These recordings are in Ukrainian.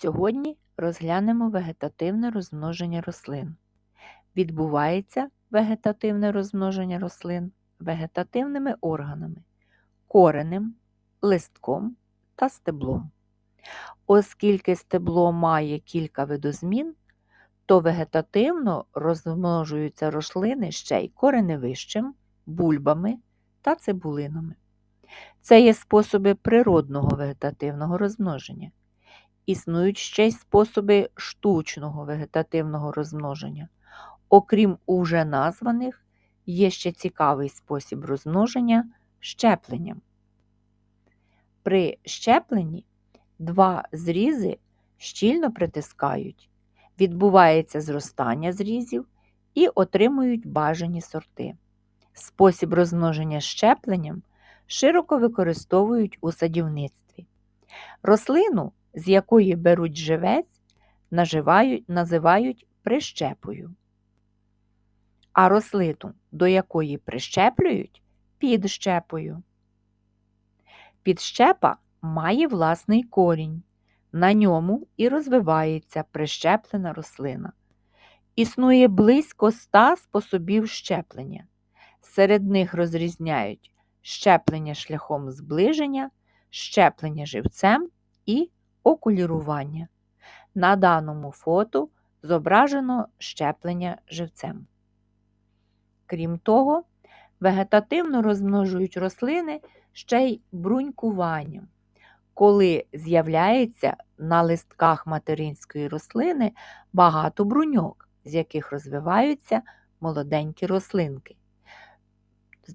Сьогодні розглянемо вегетативне розмноження рослин. Відбувається вегетативне розмноження рослин вегетативними органами коренем, листком та стеблом. Оскільки стебло має кілька видозмін, то вегетативно розмножуються рослини ще й кореневищем, бульбами та цибулинами. Це є способи природного вегетативного розмноження. Існують ще й способи штучного вегетативного розмноження. Окрім уже названих, є ще цікавий спосіб розмноження щепленням. При щепленні два зрізи щільно притискають, відбувається зростання зрізів і отримують бажані сорти. Спосіб розмноження щепленням широко використовують у садівництві. Рослину, з якої беруть живець, наживають, називають прищепою, а рослину, до якої прищеплюють підщепою. Підщепа має власний корінь, на ньому і розвивається прищеплена рослина. Існує близько ста способів щеплення. Серед них розрізняють щеплення шляхом зближення, щеплення живцем і окулірування. На даному фото зображено щеплення живцем. Крім того, вегетативно розмножують рослини ще й брунькуванням, коли з'являється на листках материнської рослини багато бруньок, з яких розвиваються молоденькі рослинки.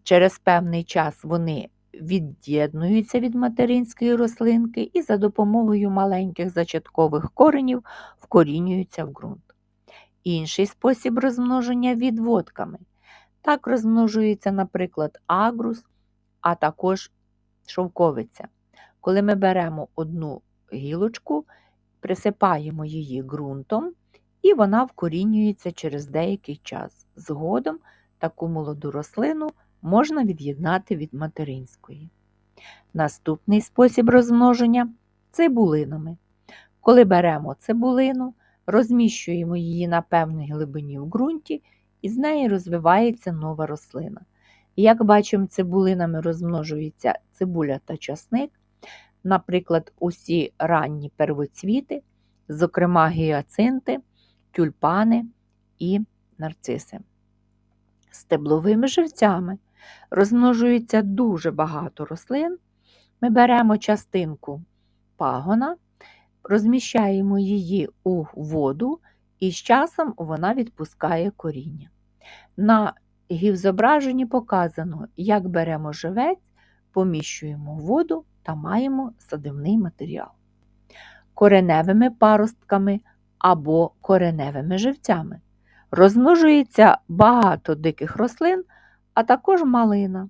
Через певний час вони від'єднуються від материнської рослинки і за допомогою маленьких зачаткових коренів вкорінюються в ґрунт. Інший спосіб розмноження відводками. Так розмножується, наприклад, агрус, а також шовковиця. Коли ми беремо одну гілочку, присипаємо її ґрунтом, і вона вкорінюється через деякий час. Згодом таку молоду рослину можна від'єднати від материнської. Наступний спосіб розмноження цибулинами. Коли беремо цибулину, розміщуємо її на певній глибині в ґрунті, і з неї розвивається нова рослина. Як бачимо, цибулинами розмножується цибуля та часник, наприклад, усі ранні первоцвіти, зокрема гіацинти, тюльпани і нарциси. Стебловими живцями розмножується дуже багато рослин. Ми беремо частинку пагона, розміщаємо її у воду, і з часом вона відпускає коріння. На гівзображенні показано, як беремо живець, поміщуємо воду та маємо садивний матеріал. Кореневими паростками або кореневими живцями. Розмножується багато диких рослин, а також малина.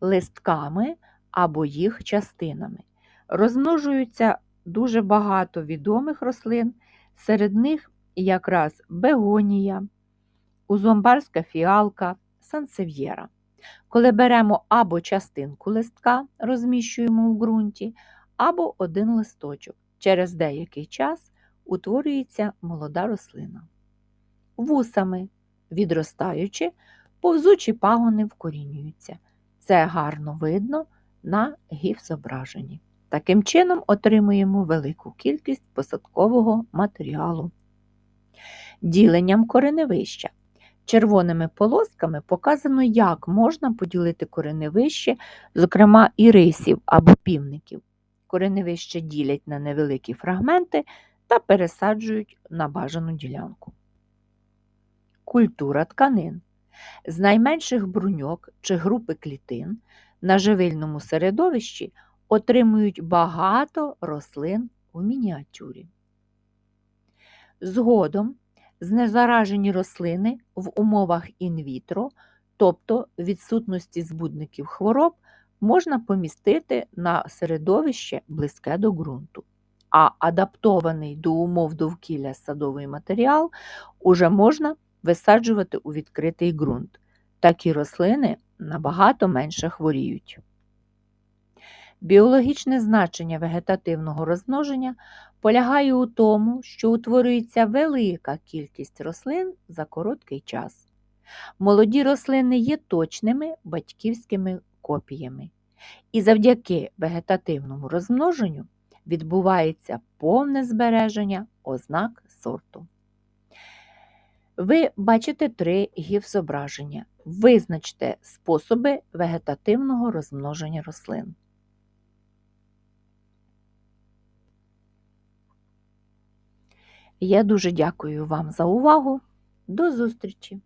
Листками або їх частинами. Розмножуються дуже багато відомих рослин, серед них якраз бегонія, узомбарська фіалка, сансев'єра. Коли беремо або частинку листка, розміщуємо в ґрунті, або один листочок. Через деякий час утворюється молода рослина. Вусами, відростаючи, повзучі пагони вкорінюються. Це гарно видно на гіфзображенні. Таким чином отримуємо велику кількість посадкового матеріалу. Діленням кореневища. Червоними полосками показано, як можна поділити кореневище, зокрема і рисів або півників. Кореневище ділять на невеликі фрагменти та пересаджують на бажану ділянку. Культура тканин. З найменших бруньок чи групи клітин на живильному середовищі отримують багато рослин у мініатюрі. Згодом знезаражені рослини в умовах інвітро, тобто відсутності збудників хвороб, можна помістити на середовище близьке до ґрунту, а адаптований до умов довкілля садовий матеріал уже можна висаджувати у відкритий ґрунт. Такі рослини набагато менше хворіють. Біологічне значення вегетативного розмноження полягає у тому, що утворюється велика кількість рослин за короткий час. Молоді рослини є точними батьківськими копіями, і завдяки вегетативному розмноженню відбувається повне збереження ознак сорту. Ви бачите три гіфзображення. Визначте способи вегетативного розмноження рослин. Я дуже дякую вам за увагу. До зустрічі!